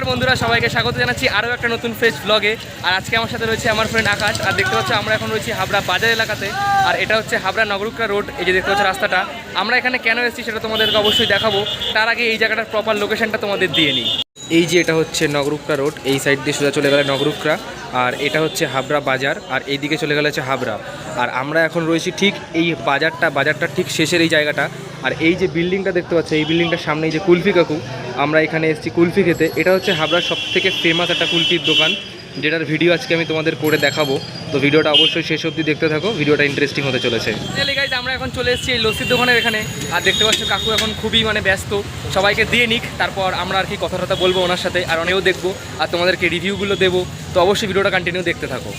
নমস্কার বন্ধুরা, সবাইকে স্বাগত জানাচ্ছি আরও একটা নতুন ফ্রেশ ব্লগে আর আজকে আমার সাথে রয়েছে আমার ফ্রেন্ড আকাশ, আর দেখতে পাচ্ছ আমরা এখন রয়েছি হাবড়া বাজার এলাকাতে। আর এটা হচ্ছে হাবড়া নগরুকরা রোড এই যে দেখতে পাচ্ছ রাস্তাটা। আমরা এখানে কেন এসেছি সেটা তোমাদেরকে অবশ্যই দেখাবো। তার আগে এই জায়গাটার প্রপার লোকেশনটা তোমাদের দিয়ে নিই। এই যে এটা হচ্ছে নগরুকরা রোড এই সাইড দিয়ে সোজা চলে গেলে নগরুকরা আর এটা হচ্ছে হাবড়া বাজার, আর এই দিকে চলে গেলে হচ্ছে হাবড়া। আর আমরা এখন রয়েছি ঠিক এই বাজারটা বাজারটা ঠিক শেষের এই জায়গাটা। আর এই যে বিল্ডিংটা দেখতে পাচ্ছ, এই বিল্ডিংটার সামনে এই যে কুলফি কাকু। আমরা এখানে এসেছি কুলফি খেতে। এটা হচ্ছে হাবড়ার সব থেকে ফেমাস একটা কুলফির দোকান, যেটার ভিডিও আজকে আমি তোমাদের করে দেখাবো। তো ভিডিওটা অবশ্যই শেষ অবধি দেখতে থাকো, ভিডিওটা ইন্টারেস্টিং হতে চলেছে। আমরা এখন চলে এসেছি এই লস্যির দোকানের এখানে। আর দেখতে পাচ্ছ কাকু এখন খুবই মানে ব্যস্ত। সবাইকে দিয়ে নিক, তারপর আমরা আর কি কথা টথা বলব ওনার সাথে, আর অনেকেও দেখব, আর তোমাদেরকে রিভিউগুলো দেবো। তো অবশ্যই ভিডিওটা কন্টিনিউ দেখতে থাকো।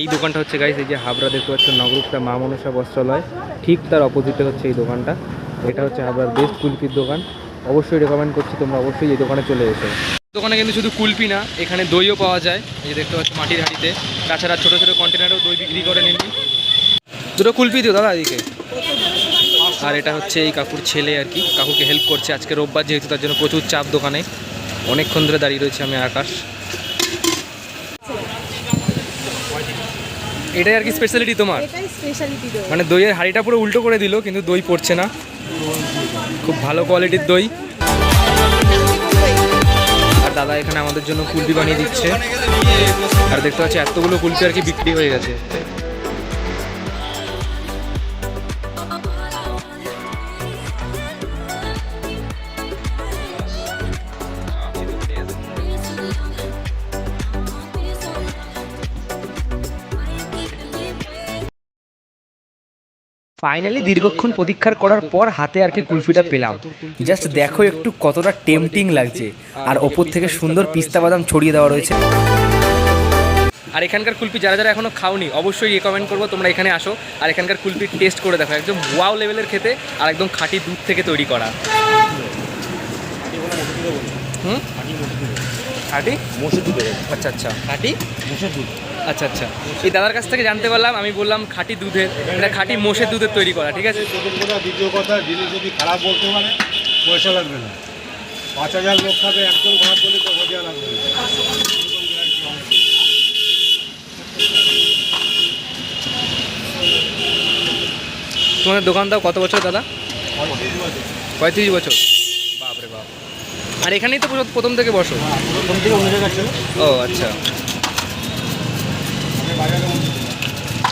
এই দোকানটা হচ্ছে গাইস এই যে হাবড়া দেখতে পাচ্ছ নগরুপটা মা মনসা বস্ত্রালয়। ঠিক তার অপোজিটে হচ্ছে এই দোকানটা। এটা হচ্ছে হাবড়ার বেস্ট কুলপির দোকান। অবশ্যই রেকমেন্ড করছি, তোমরা অবশ্যই এই দোকানে চলে এসো। দোকানে কিন্তু শুধু কুলপি না, এখানে দইও পাওয়া যায়। এই যে দেখতে পাচ্ছ মাটির হাঁড়িতে। তাছাড়া ছোটো ছোটো কন্টেনারেও দই বিক্রি করে নিবি দুটো কুলপি দিও দাদা এদিকে। আর এটা হচ্ছে এই কাকুর ছেলে আর কি। কাকুকে হেল্প করছে। আজকে রোববার যেহেতু তার জন্য প্রচুর চাপ দোকানে। অনেকক্ষণ ধরে দাঁড়িয়ে রয়েছে আমি আকাশ। এটাই আর কি স্পেশালিটি তোমার? এটাই স্পেশালিটি দই। মানে দইয়ের হাড়িটা পুরো উল্টো করে দিল কিন্তু দই পড়ছে না। খুব ভালো কোয়ালিটির দই। আর দাদা এখানে আমাদের জন্য কুলপি বানিয়ে দিচ্ছে। আর দেখতে পাচ্ছি এতগুলো কুলপি আর কি বিক্রি হয়ে গেছে। ফাইনালি দীর্ঘক্ষণ প্রতীক্ষার করার পর হাতে আর কি কুলফিটা পেলাম। জাস্ট দেখো একটু কতটা টেম্পটিং লাগছে। আর ওপর থেকে সুন্দর পিস্তা বাদাম ছড়িয়ে দেওয়া রয়েছে। আর এখানকার কুলপি যারা যারা এখনও খাওনি অবশ্যই রেকমেন্ড করব তোমরা এখানে আসো। আর এখানকার কুলপি টেস্ট করে দেখো একদম ওয়াও লেভেলের খেতে আর একদম খাঁটি দুধ থেকে তৈরি করা। হুম? খাঁটি? দুধে আচ্ছা আচ্ছা। খাঁটি? মোষের দুধ। আচ্ছা আচ্ছা। এই দাদার কাছ থেকে জানতে পারলাম আমি বললাম খাঁটি দুধের এটা খাঁটি মোষের দুধের তৈরি করা ঠিক আছে? প্রথম কথা দ্বিতীয় কথা জিনিস যদি খারাপ বলতে পারে পয়সা লাগবে না। পাঁচ হাজার লোক খাবে একজন খারাপ বলে তো দেওয়া লাগবে তোমাদের দোকান দাও কত বছর দাদা? পঁয়ত্রিশ বছর। বাপরে বাপ। আর এখানেই তো প্রথম- থেকে বসো? হ্যাঁ, প্রথম থেকে অন্য জায়গায় ও আচ্ছা আমি বাজারে বন্ধ ছিল।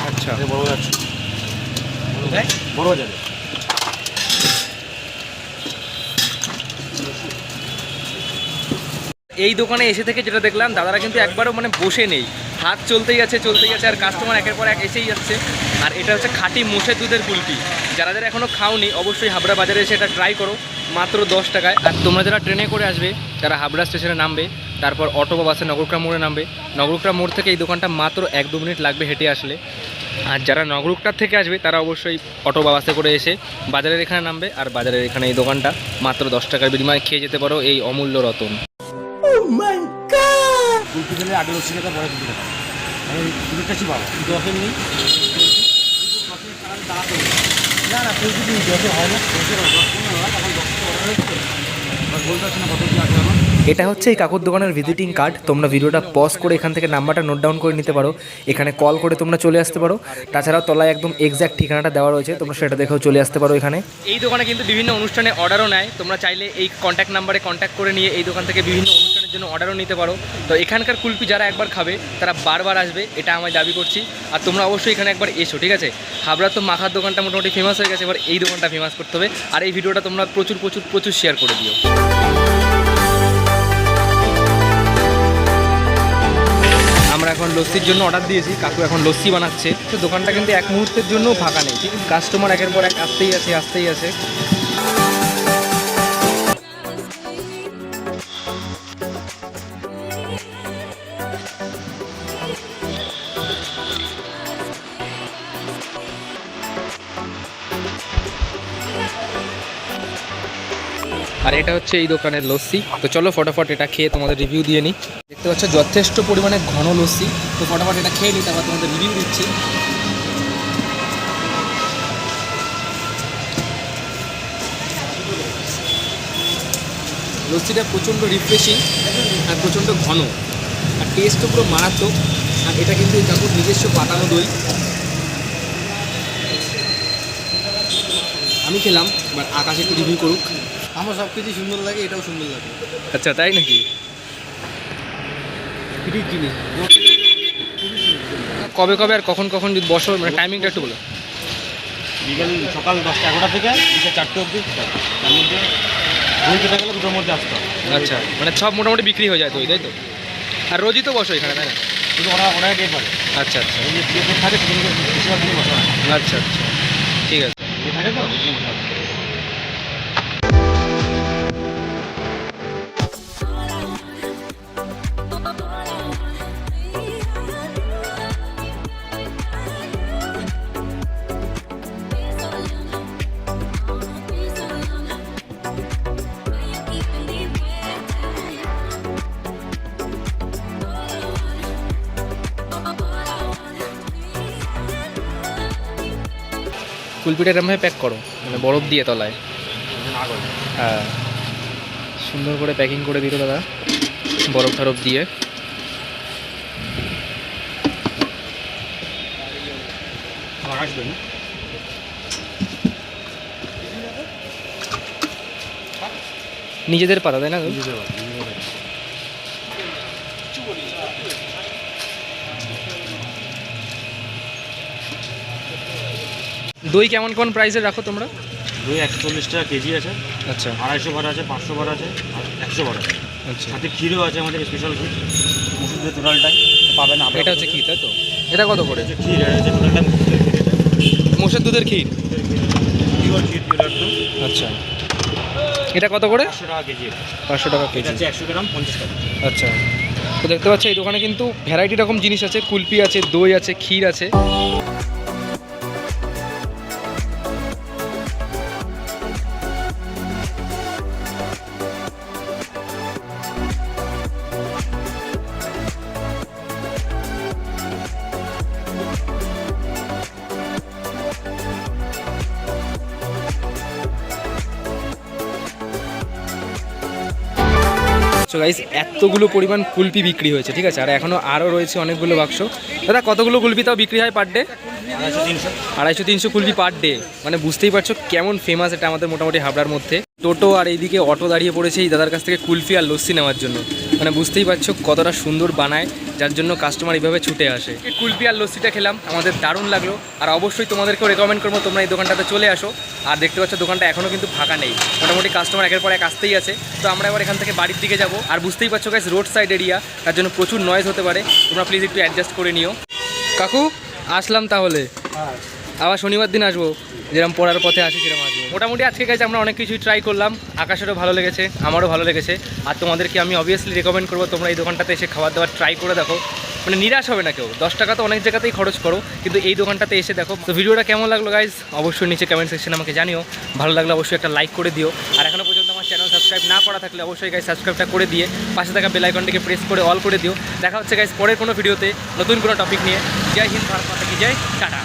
আচ্ছা। বড় বড় এই দোকানে এসে থেকে যেটা দেখলাম দাদারা কিন্তু একবারও মানে বসে নেই। হাত চলতেই আছে চলতেই আছে আর কাস্টমার একের পর এক এসেই যাচ্ছে। আর এটা হচ্ছে খাঁটি মোষের দুধের কুলপি যারা যারা এখনও খাওনি অবশ্যই হাবড়া বাজারে এসে এটা ট্রাই করো। মাত্র দশ টাকায়। আর তোমরা যারা ট্রেনে করে আসবে তারা হাবড়া স্টেশনে নামবে তারপর অটো বা বাসে নগরকরা মোড়ে নামবে। নগরকরা মোড় থেকে এই দোকানটা মাত্র এক দু মিনিট লাগবে হেঁটে আসলে। আর যারা নগরকটার থেকে আসবে তারা অবশ্যই অটো বা বাসে করে এসে বাজারের এখানে নামবে। আর বাজারের এখানে এই দোকানটা মাত্র দশ টাকার বিনিময়ে খেয়ে যেতে পারো এই অমূল্য রতন। আগে লস্যি খেতে পরে কুলপি খেতাম আমি দুধের কাছে পাবো দশের নেই না না কেউ যদি হয় না এটা হচ্ছে এই কাকুর দোকানের ভিজিটিং কার্ড তোমরা ভিডিওটা পজ করে এখান থেকে নাম্বারটা নোট ডাউন করে নিতে পারো। এখানে কল করে তোমরা চলে আসতে পারো। তাছাড়াও তলায় একদম এক্স্যাক্ট ঠিকানাটা দেওয়া রয়েছে। তোমরা সেটা দেখেও চলে আসতে পারো এখানে। এই দোকানে কিন্তু বিভিন্ন অনুষ্ঠানে অর্ডারও নেয়। তোমরা চাইলে এই কন্ট্যাক্ট নাম্বারে কন্ট্যাক্ট করে নিয়ে এই দোকান থেকে বিভিন্ন জন্য অর্ডারও নিতে পারো। তো এখানকার কুলপি যারা একবার খাবে, তারা বারবার আসবে, এটা আমি দাবি করছি। আর তোমরা অবশ্যই এখানে একবার এসো, ঠিক আছে? হাবড়া তো মাখার দোকানটা মোটামুটি ফেমাস হয়ে গেছে, এবার এই দোকানটা ফেমাস করতে হবে। আর এই ভিডিওটা তোমরা প্রচুর প্রচুর প্রচুর শেয়ার করে দিও। আমরা এখন লস্যির জন্য অর্ডার দিয়েছি, কাকু এখন লস্যি বানাচ্ছে। তো দোকানটা কিন্তু এক মুহূর্তের জন্য ফাঁকা নেই কাস্টমার একের পর এক আসতেই আছে আসতেই আছে। আর এটা হচ্ছে এই দোকানের লস্যি। তো চলো ফটাফট এটা খেয়ে তোমাদের রিভিউ দিয়ে নিই। দেখতে পাচ্ছ, যথেষ্ট পরিমাণে ঘন লস্যি। তো ফটাফট এটা খেয়ে নিই, তারপর তোমাদের রিভিউ দিচ্ছি। লস্যিটা প্রচণ্ড রিফ্রেশিং আর প্রচণ্ড ঘন। আর টেস্টও পুরো মারাত্মক। আর এটা কিন্তু কাকুর নিজস্ব পাতানো দই। আমি খেলাম বাট আকাশ একটু রিভিউ করুক। আমার সব কিছু সুন্দর লাগে এটাও সুন্দর লাগে। আচ্ছা তাই নাকি? ফ্রির জিনিস কবে কবে আর কখন কখন যদি বসো মানে টাইমিংটা একটু বলো। বিকেল সকাল দশটা এগারোটা থেকে বিকেল চারটে অবধি। তার মধ্যে খেতে গেলে দুটোর মধ্যে আসতে হবে আচ্ছা মানে সব মোটামুটি বিক্রি হয়ে যায় তো তাই তো? আর রোজই তো বসো এখানে তাই না? কিন্তু ওরা ওরা ডেট পারে আচ্ছা আচ্ছা। যে থাকে আচ্ছা আচ্ছা। ঠিক আছে। থাকে তো কুলপিটা এরমভাবে প্যাক করো মানে বরফ দিয়ে তলায়। হ্যাঁ। সুন্দর করে প্যাকিং করে দিল দাদা বরফ টরফ দিয়ে। নিজেদের পাতা তাই না পারছি দই কেমন কোন প্রাইসে রাখো তোমরা? দই একশো চল্লিশ টাকা কেজি আছে। আচ্ছা। আড়াইশো ভাড়া আছে পাঁচশো ভাড়া আছে আর একশো ভাড়া আছে। আচ্ছা। সাথে ক্ষীরও আছে আমাদের স্পেশাল ক্ষীর ওষুধের টোটালটাই পাবেন। এটা হচ্ছে কি তাই তো? এটা কত করে? ক্ষীর টোটালটা ক্ষীর। মোষের দুধের ক্ষীর? ক্ষীর। আচ্ছা। এটা কত করে? পাঁচশো টাকা কেজি পাঁচশো টাকা কেজি। একশো গ্রাম পঞ্চাশ টাকা। আচ্ছা। তো দেখতে পাচ্ছ এই দোকানে কিন্তু ভ্যারাইটি রকম জিনিস আছে কুলপি আছে দই আছে ক্ষীর আছে। সো গাইস এতগুলো পরিমাণ কুলপি বিক্রি হয়েছে ঠিক আছে? আর এখনও আরও রয়েছে অনেকগুলো বাক্স। দাদা কতগুলো কুলপি তাও বিক্রি হয় পার ডে আড়াইশো তিনশো। আড়াইশো তিনশো কুলপি পার ডে মানে বুঝতেই পারছ কেমন ফেমাস এটা আমাদের মোটামুটি হাবড়ার মধ্যে। টোটো আর এইদিকে অটো দাঁড়িয়ে পড়েছে এই দাদার কাছ থেকে কুলফি আর লস্যি নেওয়ার জন্য। মানে বুঝতেই পারছ কতটা সুন্দর বানায়, যার জন্য কাস্টমার এইভাবে ছুটে আসে। কুলফি আর লস্যিটা খেলাম, আমাদের দারুণ লাগল। আর অবশ্যই তোমাদেরকেও রেকমেন্ড করব, তোমরা এই দোকানটাতে চলে আসো। আর দেখতে পাচ্ছ দোকানটা এখনও কিন্তু ফাঁকা নেই। মোটামুটি কাস্টমার একের পর এক আসতেই আছে। তো আমরা এবার এখান থেকে বাড়ির দিকে যাব। আর বুঝতেই পারছ গাইস রোড সাইড এরিয়া তার জন্য প্রচুর নয়েজ হতে পারে। তোমরা প্লিজ একটু অ্যাডজাস্ট করে নিও। কাকু, আসলাম তাহলে। আবার শনিবার দিন আসব যেরকম পড়ার পথে আসি সেরকম আসব। মোটামুটি আজকে কাছে আমরা অনেক কিছুই ট্রাই করলাম, আকাশেরও ভালো লেগেছে, আমারও ভালো লেগেছে। আর তোমাদেরকে আমি অবভিয়াসলি রেকমেন্ড করব, তোমরা এই দোকানটাতে এসে খাবার দাবার ট্রাই করে দেখো। মানে নিরাশ হবে না কেউ, দশ টাকা তো অনেক জায়গাতেই খরচ করো, কিন্তু এই দোকানটাতে এসে দেখো। তো ভিডিওটা কেমন লাগল গাইজ অবশ্যই নিচে কমেন্ট সেকশনে আমাকে জানিও। ভালো লাগলে অবশ্যই একটা লাইক করে দিও। আর এখনও পর্যন্ত আমার চ্যানেল সাবস্ক্রাইব না করা থাকলে অবশ্যই গাইজ সাবস্ক্রাইবটা করে দিয়ে পাশে থাকা বেল আইকনটিকে প্রেস করে অল করে দিও। দেখা হচ্ছে গাইজ পরের কোনো ভিডিওতে নতুন কোনো টপিক নিয়ে। জয় হিন্দ, ভারত মাতা কি জয়। টাটা।